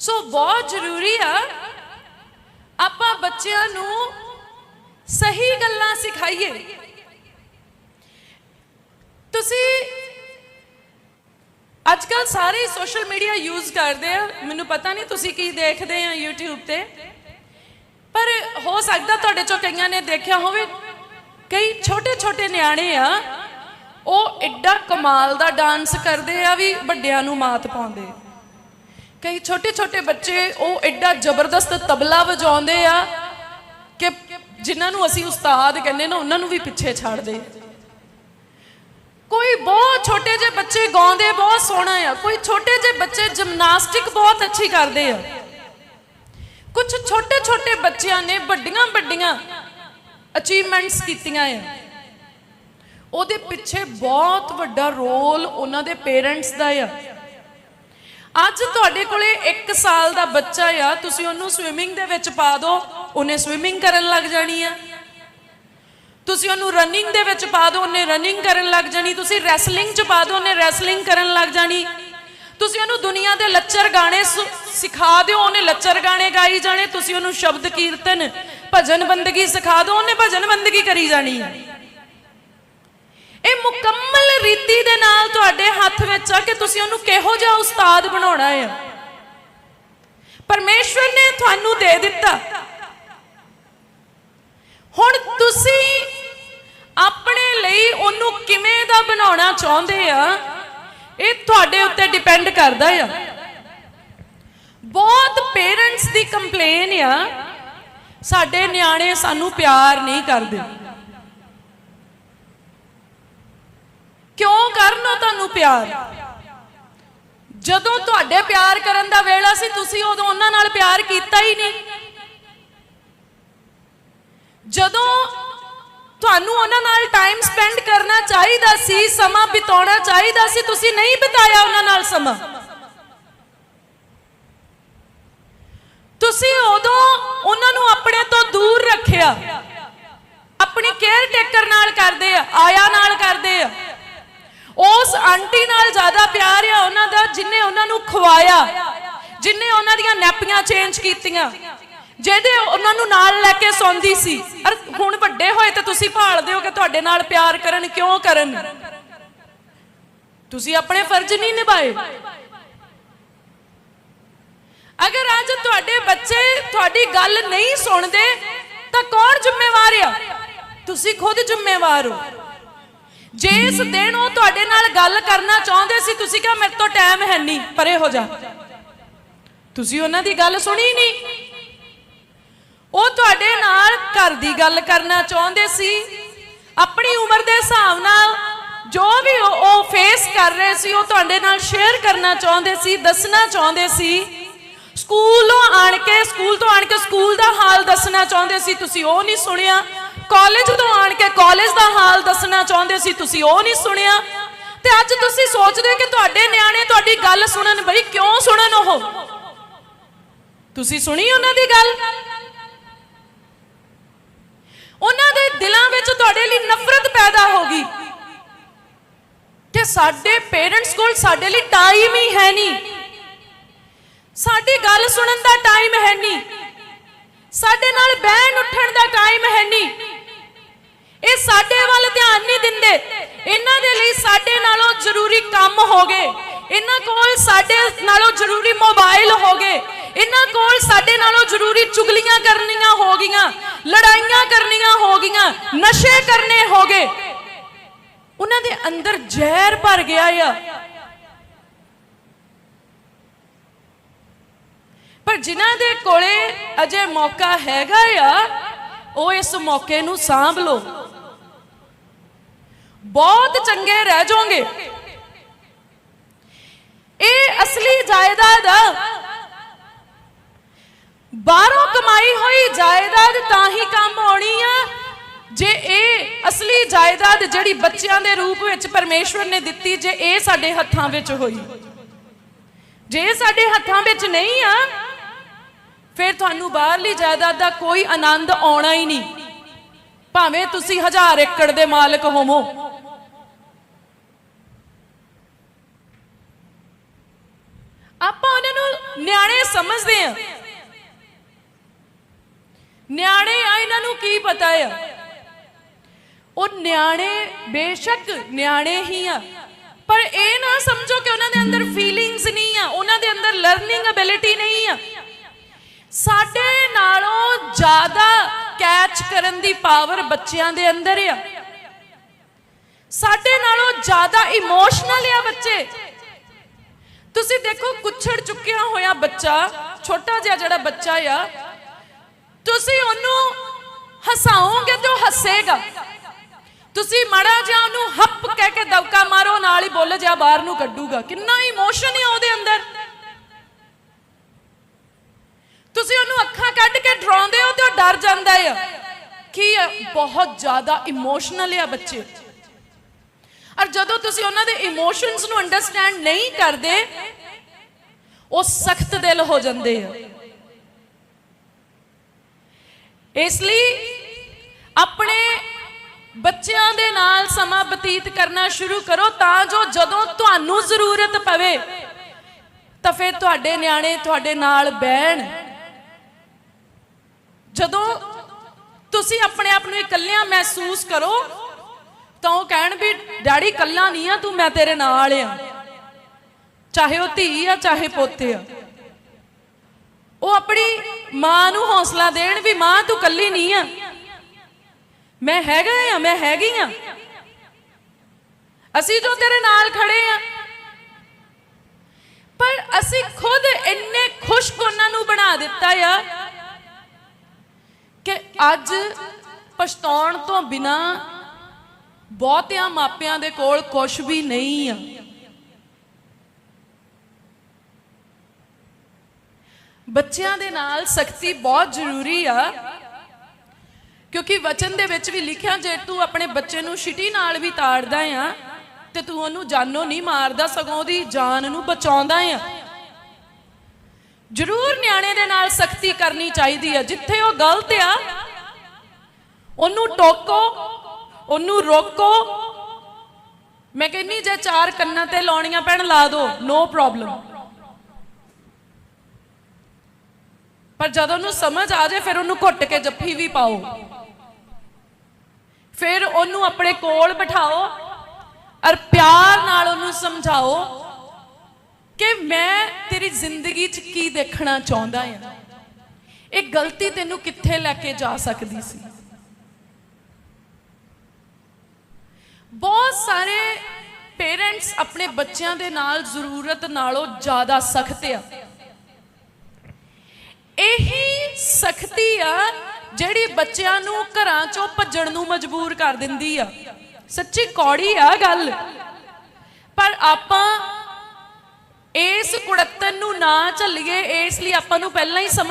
ਸੋ ਬਹੁਤ ਜ਼ਰੂਰੀ ਆ ਆਪਾਂ ਬੱਚਿਆਂ ਨੂੰ ਸਹੀ ਗੱਲਾਂ ਸਿਖਾਈਏ ਤੁਸੀਂ ਅੱਜ ਕੱਲ ਸਾਰੇ ਸੋਸ਼ਲ ਮੀਡੀਆ ਯੂਜ਼ ਕਰਦੇ ਆ ਮੈਨੂੰ ਪਤਾ ਨਹੀਂ ਤੁਸੀਂ ਕੀ ਦੇਖਦੇ ਆ YouTube ਤੇ ਪਰ ਹੋ ਸਕਦਾ ਤੁਹਾਡੇ ਚੋਂ ਕਈਆਂ ਨੇ ਦੇਖਿਆ ਹੋਵੇ ਕਈ ਛੋਟੇ ਛੋਟੇ ਨਿਆਣੇ ਆ ਉਹ ਐਡਾ ਕਮਾਲ ਦਾ ਡਾਂਸ ਕਰਦੇ ਆ ਵੀ ਵੱਡਿਆਂ ਨੂੰ ਮਾਤ ਪਾਉਂਦੇ ਕਈ ਛੋਟੇ ਛੋਟੇ ਬੱਚੇ ਉਹ ਐਡਾ ਜ਼ਬਰਦਸਤ ਤਬਲਾ ਵਜਾਉਂਦੇ ਆ ਕਿ ਜਿਨ੍ਹਾਂ ਨੂੰ ਅਸੀਂ ਉਸਤਾਦ ਕਹਿੰਦੇ ਨਾ, ਉਹਨਾਂ ਨੂੰ ਵੀ ਪਿੱਛੇ ਛੱਡਦੇ ਕੋਈ ਬਹੁਤ ਛੋਟੇ ਜਿਹੇ ਬੱਚੇ ਗਾਉਂਦੇ, ਬਹੁਤ ਸੋਹਣਾ ਆ। ਕੋਈ ਛੋਟੇ ਜਿਹੇ ਬੱਚੇ ਜਿਮਨਾਸਟਿਕ ਬਹੁਤ ਅੱਛੀ ਕਰਦੇ ਆ। ਕੁਝ ਛੋਟੇ ਛੋਟੇ ਬੱਚਿਆਂ ਨੇ ਵੱਡੀਆਂ ਵੱਡੀਆਂ ਅਚੀਵਮੈਂਟਸ ਕੀਤੀਆਂ ਆ। ਉਹਦੇ ਪਿੱਛੇ ਬਹੁਤ ਵੱਡਾ ਰੋਲ ਉਹਨਾਂ ਦੇ ਪੇਰੈਂਟਸ ਦਾ ਆ। ਅੱਜ ਤੁਹਾਡੇ ਕੋਲੇ 1 ਸਾਲ ਦਾ ਬੱਚਾ ਆ, ਤੁਸੀਂ ਉਹਨੂੰ ਸਵਿਮਿੰਗ ਦੇ ਵਿੱਚ ਪਾ ਦਿਓ, ਉਹਨੇ ਸਵਿਮਿੰਗ ਕਰਨ ਲੱਗ ਜਾਣੀ ਆ। ਤੁਸੀਂ ਉਹਨੂੰ ਰਨਿੰਗ ਦੇ ਵਿੱਚ ਪਾ ਦਿਓ, ਉਹਨੇ ਰਨਿੰਗ ਕਰਨ ਲੱਗ ਜਾਣੀ। ਤੁਸੀਂ ਰੈਸਲਿੰਗ 'ਚ ਪਾ ਦਿਓ, ਉਹਨੇ ਰੈਸਲਿੰਗ ਕਰਨ ਲੱਗ ਜਾਣੀ। ਤੁਸੀਂ ਉਹਨੂੰ ਦੁਨੀਆ ਦੇ ਲੱਚਰ ਗਾਣੇ ਸਿਖਾ ਦਿਓ, ਉਹਨੇ ਲੱਚਰ ਗਾਣੇ ਗਾਈ ਜਾਣੇ। ਤੁਸੀਂ ਉਹਨੂੰ ਸ਼ਬਦ ਕੀਰਤਨ, ਭਜਨ ਬੰਦਗੀ ਸਿਖਾ ਦਿਓ, ਉਹਨੇ ਭਜਨ ਬੰਦਗੀ ਕਰੀ ਜਾਣੀ। ਇਹ ਮੁਕੰਮਲ ਰੀਤੀ ਦੇ ਨਾਲ ਤੁਹਾਡੇ ਹੱਥ ਵਿੱਚ ਆ ਕਿ ਤੁਸੀਂ ਉਹਨੂੰ ਕਿਹੋ ਜਿਹਾ ਉਸਤਾਦ ਬਣਾਉਣਾ ਹੈ। ਪਰਮੇਸ਼ਵਰ ਨੇ ਤੁਹਾਨੂੰ ਦੇ ਦਿੱਤਾ। ਹੁਣ ਤੁਸੀਂ ਆਪਣੇ ਲਈ ਉਹਨੂੰ ਕਿਵੇਂ ਦਾ ਬਣਾਉਣਾ ਚਾਹੁੰਦੇ ਆ, ਇਹ ਤੁਹਾਡੇ ਉੱਤੇ ਡਿਪੈਂਡ ਕਰਦਾ ਆ। ਬਹੁਤ ਪੇਰੈਂਟਸ ਦੀ ਕੰਪਲੇਨ ਆ, ਸਾਡੇ ਨਿਆਣੇ ਸਾਨੂੰ ਪਿਆਰ ਨਹੀਂ ਕਰਦੇ। ਕਿਉਂ ਕਰਨਾ ਤੁਹਾਨੂੰ ਪਿਆਰ? ਜਦੋਂ ਤੁਹਾਡੇ ਪਿਆਰ ਕਰਨ ਦਾ ਵੇਲਾ ਸੀ, ਤੁਸੀਂ ਉਦੋਂ ਉਹਨਾਂ ਨਾਲ ਪਿਆਰ ਕੀਤਾ ਹੀ ਨਹੀਂ। ਜਦੋਂ ਤੁਹਾਨੂੰ ਉਹਨਾਂ ਨਾਲ ਟਾਈਮ ਸਪੈਂਡ ਕਰਨਾ ਚਾਹੀਦਾ ਸੀ, ਸਮਾਂ ਬਿਤਾਉਣਾ ਚਾਹੀਦਾ ਸੀ, ਤੁਸੀਂ ਨਹੀਂ ਬਿਤਾਇਆ ਉਹਨਾਂ ਨਾਲ ਸਮਾਂ। ਤੁਸੀਂ ਉਦੋਂ ਉਹਨਾਂ ਨੂੰ ਆਪਣੇ ਤੋਂ ਦੂਰ ਰੱਖਿਆ। ਆਪਣੀ ਕੇਅਰ ਟੇਕਰ ਨਾਲ ਕਰਦੇ ਆ, ਆਇਆ ਨਾਲ ਕਰਦੇ ਆ। ਉਸ ਆਂਟੀ ਨਾਲ ਜ਼ਿਆਦਾ ਪਿਆਰ ਆ ਉਹਨਾਂ ਦਾ ਜਿਨੇ ਉਹਨਾਂ ਨੂੰ ਖਵਾਇਆ, ਜਿਨੇ ਉਹਨਾਂ ਦੀਆਂ ਨੈਪੀਆਂ ਚੇਂਜ ਕੀਤੀਆਂ, ਜਿਹਦੇ ਉਹਨਾਂ ਨੂੰ ਨਾਲ ਲੈ ਕੇ ਸੌਂਦੀ ਸੀ। ਅਰ ਹੁਣ ਵੱਡੇ ਹੋਏ ਤੇ ਤੁਸੀਂ ਭਾਲਦੇ ਹੋ ਕਿ ਤੁਹਾਡੇ ਨਾਲ ਪਿਆਰ ਕਰਨ ਕਿਉਂ ਕਰਨ? ਤੁਸੀਂ ਆਪਣੇ ਫਰਜ਼ ਨਹੀਂ ਨਿਭਾਏ। ਅਗਰ ਅੱਜ ਤੁਹਾਡੇ ਬੱਚੇ ਤੁਹਾਡੀ ਗੱਲ ਨਹੀਂ ਸੁਣਦੇ, ਤਾਂ ਕੌਣ ਜ਼ਿੰਮੇਵਾਰ ਆ? ਤੁਸੀਂ ਖੁਦ ਜ਼ਿੰਮੇਵਾਰ ਹੋ। ਜੇ ਇਸ ਦਿਨ ਉਹ ਤੁਹਾਡੇ ਨਾਲ ਗੱਲ ਕਰਨਾ ਚਾਹੁੰਦੇ ਸੀ, ਤੁਸੀਂ ਕਿਹਾ ਮੇਰੇ ਤੋਂ ਟਾਈਮ ਹੈ ਨਹੀਂ, ਪਰੇ ਹੋ ਜਾ। ਤੁਸੀਂ ਉਹਨਾਂ ਦੀ ਗੱਲ ਸੁਣੀ ਨਹੀਂ। ਉਹ ਤੁਹਾਡੇ ਨਾਲ ਘਰ ਦੀ ਗੱਲ ਕਰਨਾ ਚਾਹੁੰਦੇ ਸੀ। ਆਪਣੀ ਉਮਰ ਦੇ ਹਿਸਾਬ ਨਾਲ ਜੋ ਵੀ ਉਹ ਫੇਸ ਕਰ ਰਹੇ ਸੀ, ਉਹ ਤੁਹਾਡੇ ਨਾਲ ਸ਼ੇਅਰ ਕਰਨਾ ਚਾਹੁੰਦੇ ਸੀ, ਦੱਸਣਾ ਚਾਹੁੰਦੇ ਸੀ। ਸਕੂਲੋਂ ਆਣ ਕੇ ਸਕੂਲ ਤੋਂ ਆਣ ਕੇ ਸਕੂਲ ਦਾ ਹਾਲ ਦੱਸਣਾ ਚਾਹੁੰਦੇ ਸੀ। ਤੁਸੀਂ ਉਹ ਨਹੀਂ ਸੁਣਿਆ। ਕਾਲਜ ਦਾ ਹਾਲ ਦੱਸਣਾ ਚਾਹੁੰਦੇ ਸੀ, ਤੁਸੀਂ ਉਹ ਨਹੀਂ ਸੁਣਿਆ? ਤੇ ਅੱਜ ਤੁਸੀਂ ਸੋਚਦੇ ਹੋ ਕਿ ਤੁਹਾਡੇ ਨਿਆਣੇ ਤੁਹਾਡੀ ਗੱਲ ਸੁਣਨ, ਬਈ ਕਿਉਂ ਸੁਣਨ ਉਹ? ਤੁਸੀਂ ਸੁਣੀ ਉਹਨਾਂ ਦੀ ਗੱਲ? ਉਹਨਾਂ ਦੇ ਦਿਲਾਂ ਵਿੱਚ ਤੁਹਾਡੇ ਲਈ ਨਫ਼ਰਤ ਪੈਦਾ ਹੋ ਗਈ ਕਿ ਸਾਡੇ ਪੇਰੈਂਟਸ ਕੋਲ ਸਾਡੇ ਲਈ ਟਾਈਮ ਹੀ ਹੈ ਨਹੀਂ। ਸਾਡੀ ਗੱਲ ਸੁਣਨ ਦਾ ਟਾਈਮ ਹੈ ਨਹੀਂ। ਸਾਡੇ ਨਾਲ ਬਹਿਣ ਉੱਠਣ ਦਾ ਟਾਈਮ ਹੈ ਨਹੀਂ। ਇਹ ਸਾਡੇ ਵੱਲ ਧਿਆਨ ਨਹੀਂ ਦਿੰਦੇ। ਇਹਨਾਂ ਦੇ ਲਈ ਸਾਡੇ ਨਾਲੋਂ ਜ਼ਰੂਰੀ ਕੰਮ ਹੋ ਗਏ। ਇਹਨਾਂ ਕੋਲ ਸਾਡੇ ਨਾਲੋਂ ਜ਼ਰੂਰੀ ਮੋਬਾਈਲ ਹੋ ਗਏ। ਇਹਨਾਂ ਕੋਲ ਸਾਡੇ ਨਾਲੋਂ ਜ਼ਰੂਰੀ ਚੁਗਲੀਆਂ ਕਰਨੀਆਂ ਹੋ ਗਈਆਂ, ਲੜਾਈਆਂ ਕਰਨੀਆਂ ਹੋ ਗਈਆਂ, ਨਸ਼ੇ ਕਰਨੇ ਹੋ ਗਏ। ਉਹਨਾਂ ਦੇ ਅੰਦਰ ਜ਼ਹਿਰ ਭਰ ਗਿਆ ਆ। ਪਰ ਜਿਨ੍ਹਾਂ ਦੇ ਕੋਲੇ ਅਜੇ ਮੌਕਾ ਹੈਗਾ ਆ, ਉਹ ਇਸ ਮੌਕੇ ਨੂੰ ਸਾਂਭ ਲਓ। ਬਹੁਤ ਚੰਗੇ ਰਹਿ ਜਾਓਗੇ। ਇਹ ਅਸਲੀ ਜਾਇਦਾਦ ਬਾਹਰੋਂ ਕਮਾਈ ਹੋਈ ਜਾਇਦਾਦ ਤਾਂ ਹੀ ਕੰਮ ਆਉਣੀ ਆ, ਜੇ ਇਹ ਅਸਲੀ ਜਾਇਦਾਦ ਜਿਹੜੀ ਬੱਚਿਆਂ ਦੇ ਰੂਪ ਵਿੱਚ ਪਰਮੇਸ਼ਵਰ ਨੇ ਦਿੱਤੀ, ਜੇ ਇਹ ਸਾਡੇ ਹੱਥਾਂ ਵਿੱਚ ਹੋਈ। ਜੇ ਸਾਡੇ ਹੱਥਾਂ ਵਿੱਚ ਨਹੀਂ ਆ, ਫਿਰ ਤੁਹਾਨੂੰ ਬਾਹਰਲੀ ਜਾਇਦਾਦ ਦਾ ਕੋਈ ਆਨੰਦ ਆਉਣਾ ਹੀ ਨਹੀਂ। ਭਾਵੇਂ ਤੁਸੀਂ ਹਜ਼ਾਰ ਏਕੜ ਦੇ ਮਾਲਕ ਹੋਵੋ। ਆਪਾਂ ਉਹਨਾਂ ਨੂੰ ਨਿਆਣੇ ਸਮਝਦੇ ਆ ਨਿਆਣੇ ਆ, ਇਹਨਾਂ ਨੂੰ ਕੀ ਪਤਾ ਆ? ਉਹ ਨਿਆਣੇ ਬੇਸ਼ੱਕ ਨਿਆਣੇ ਹੀ ਆ। ਪਰ ਇਹ ਨਾ ਸਮਝੋ ਕਿ ਉਹਨਾਂ ਦੇ ਅੰਦਰ ਫੀਲਿੰਗਸ ਨਹੀਂ ਆ, ਉਹਨਾਂ ਦੇ ਅੰਦਰ ਲਰਨਿੰਗ ਅਬਿਲਿਟੀ ਨਹੀਂ ਆ। ਸਾਡੇ ਨਾਲੋਂ ਜ਼ਿਆਦਾ ਕੈਚ ਕਰਨ ਦੀ ਪਾਵਰ ਬੱਚਿਆਂ ਦੇ ਅੰਦਰ ਆ। ਸਾਡੇ ਨਾਲੋਂ ਜ਼ਿਆਦਾ ਇਮੋਸ਼ਨਲ ਆ ਬੱਚੇ। ਤੁਸੀਂ ਦੇਖੋ ਕੁੱਛੜ ਚੁੱਕਿਆ ਹੋਇਆ ਬੱਚਾ, ਛੋਟਾ ਜਿਹਾ ਜਿਹੜਾ ਬੱਚਾ ਆ, ਤੁਸੀਂ ਉਹਨੂੰ ਹਸਾਓਗੇ ਤੇ ਉਹ ਹੱਸੇਗਾ। ਤੁਸੀਂ ਮੜਾ ਜਿਹਾ ਉਹਨੂੰ ਹੱਪ ਕਹਿ ਕੇ ਦਵਕਾ ਮਾਰੋ, ਨਾਲ ਹੀ ਬੁੱਲ ਜਿਹਾ ਬਾਹਰ ਨੂੰ ਕੱਢੂਗਾ। ਕਿੰਨਾ ਇਮੋਸ਼ਨ ਹੈ ਉਹਦੇ ਅੰਦਰ। ਤੁਸੀਂ ਉਹਨੂੰ ਅੱਖਾਂ ਕੱਢ ਕੇ ਡਰਾਉਂਦੇ ਹੋ ਤੇ ਉਹ ਡਰ ਜਾਂਦਾ ਹੈ ਕੀ ਹੈ ਬਹੁਤ ਜ਼ਿਆਦਾ ਇਮੋਸ਼ਨਲ ਹੈ ਬੱਚੇ। ਔਰ ਜਦੋਂ ਤੁਸੀਂ ਉਹਨਾਂ ਦੇ ਇਮੋਸ਼ਨਸ ਨੂੰ ਅੰਡਰਸਟੈਂਡ ਨਹੀਂ ਕਰਦੇ, ਉਹ ਸਖਤ ਦਿਲ ਹੋ ਜਾਂਦੇ ਆ। ਇਸ ਲਈ ਆਪਣੇ ਬੱਚਿਆਂ ਦੇ ਨਾਲ ਸਮਾਂ ਬਤੀਤ ਕਰਨਾ ਸ਼ੁਰੂ ਕਰੋ ਤਾਂ ਜੋ ਜਦੋਂ ਤੁਹਾਨੂੰ ਜ਼ਰੂਰਤ ਪਵੇ, ਤਾਂ ਫਿਰ ਤੁਹਾਡੇ ਨਿਆਣੇ, ਤੁਹਾਡੇ ਨਾਲ ਬਹਿਣ। ਜਦੋਂ ਤੁਸੀਂ ਆਪਣੇ ਆਪ ਨੂੰ ਇਕੱਲਿਆਂ ਮਹਿਸੂਸ ਕਰੋ ਤਾਂ ਉਹ ਕਹਿਣ ਵੀ, ਡੈਡੀ, ਇਕੱਲਾ ਨਹੀਂ ਆ, ਤੂੰ ਮੈਂ ਤੇਰੇ ਨਾਲ ਆ। ਚਾਹੇ ਉਹ ਧੀ ਆ, ਚਾਹੇ ਪੋਤੇ ਆ। ਉਹ ਆਪਣੀ ਮਾਂ ਨੂੰ ਹੌਸਲਾ ਦੇਣ ਵੀ, ਮਾਂ, ਤੂੰ ਇਕੱਲੀ ਨਹੀਂ ਆ। ਮੈਂ ਹੈਗਾ ਆ, ਮੈਂ ਹੈਗੀ ਆ। ਅਸੀਂ ਜੋ ਤੇਰੇ ਨਾਲ ਖੜੇ ਆ। ਪਰ ਅਸੀਂ ਖੁਦ ਇੰਨੇ ਖੁਸ਼ਕ ਉਹਨਾਂ ਨੂੰ ਬਣਾ ਦਿੱਤਾ ਆ ਕਿ ਅੱਜ ਪਛਤਾਉਣ ਤੋਂ ਬਿਨਾ ਬਹੁਤਿਆਂ ਮਾਪਿਆਂ ਦੇ ਕੋਲ ਕੁਝ ਵੀ ਨਹੀਂ ਆ। ਬੱਚਿਆਂ ਦੇ ਨਾਲ ਸਖਤੀ ਬਹੁਤ ਜ਼ਰੂਰੀ ਆ, ਕਿਉਂਕਿ ਵਚਨ ਦੇ ਵਿੱਚ ਵੀ ਲਿਖਿਆ, ਜੇ ਤੂੰ ਆਪਣੇ ਬੱਚੇ ਨੂੰ ਛਿਟੀ ਨਾਲ ਵੀ ਤਾੜਦਾ ਆ, ਤੇ ਤੂੰ ਉਹਨੂੰ ਜਾਨੋਂ ਨਹੀਂ ਮਾਰਦਾ, ਸਗੋਂ ਉਹਦੀ ਜਾਨ ਨੂੰ ਬਚਾਉਂਦਾ ਆ। ਜ਼ਰੂਰ ਨਿਆਣੇ ਦੇ ਨਾਲ ਸਖਤੀ ਕਰਨੀ ਚਾਹੀਦੀ ਆ, ਜਿੱਥੇ ਉਹ ਗਲਤ ਆ, ਉਹਨੂੰ ਟੋਕੋ ਉਹਨੂੰ ਰੋਕੋ। ਮੈਂ ਕਹਿੰਨੀ ਜੇ ਚਾਰ ਕੰਨਾਂ ਤੇ ਲਾਉਣੀਆਂ ਪੈਣ, ਲਾ ਦੋ। ਨੋ ਪ੍ਰੋਬਲਮ ਪਰ ਜਦੋਂ ਉਹਨੂੰ ਸਮਝ ਆ ਜਾਏ, ਫਿਰ ਉਹਨੂੰ ਘੁੱਟ ਕੇ ਜੱਫੀ ਵੀ ਪਾਓ। ਫਿਰ ਉਹਨੂੰ ਆਪਣੇ ਕੋਲ ਬਿਠਾਓ ਔਰ ਪਿਆਰ ਨਾਲ ਉਹਨੂੰ ਸਮਝਾਓ ਕਿ ਮੈਂ ਤੇਰੀ ਜ਼ਿੰਦਗੀ 'ਚ ਕੀ ਦੇਖਣਾ ਚਾਹੁੰਦਾ ਹਾਂ? ਇਹ ਗਲਤੀ ਤੈਨੂੰ ਕਿੱਥੇ ਲੈ ਕੇ ਜਾ ਸਕਦੀ ਸੀ? ਬਹੁਤ ਸਾਰੇ ਪੇਰੈਂਟਸ ਆਪਣੇ ਬੱਚਿਆਂ ਦੇ ਨਾਲ ਜ਼ਰੂਰਤ ਨਾਲੋਂ ਜ਼ਿਆਦਾ ਸਖਤ ਆ। ਇਹੀ ਸਖਤੀ ਆ ਜਿਹੜੀ ਬੱਚਿਆਂ ਨੂੰ ਘਰਾਂ ਚੋਂ ਭੱਜਣ ਨੂੰ ਮਜਬੂਰ ਕਰ ਦਿੰਦੀ ਆ। ਸੱਚੀ ਕੌੜੀ ਆ ਗੱਲ। ਪਰ ਆਪਾਂ ਇਸ ਕੁੜੱਤਨ ਨੂੰ ਨਾ ਝੱਲੀਏ, ਇਸ ਲਈ ਆਪਾਂ ਨੂੰ ਪਹਿਲਾਂ ਹੀ ਸਮਝ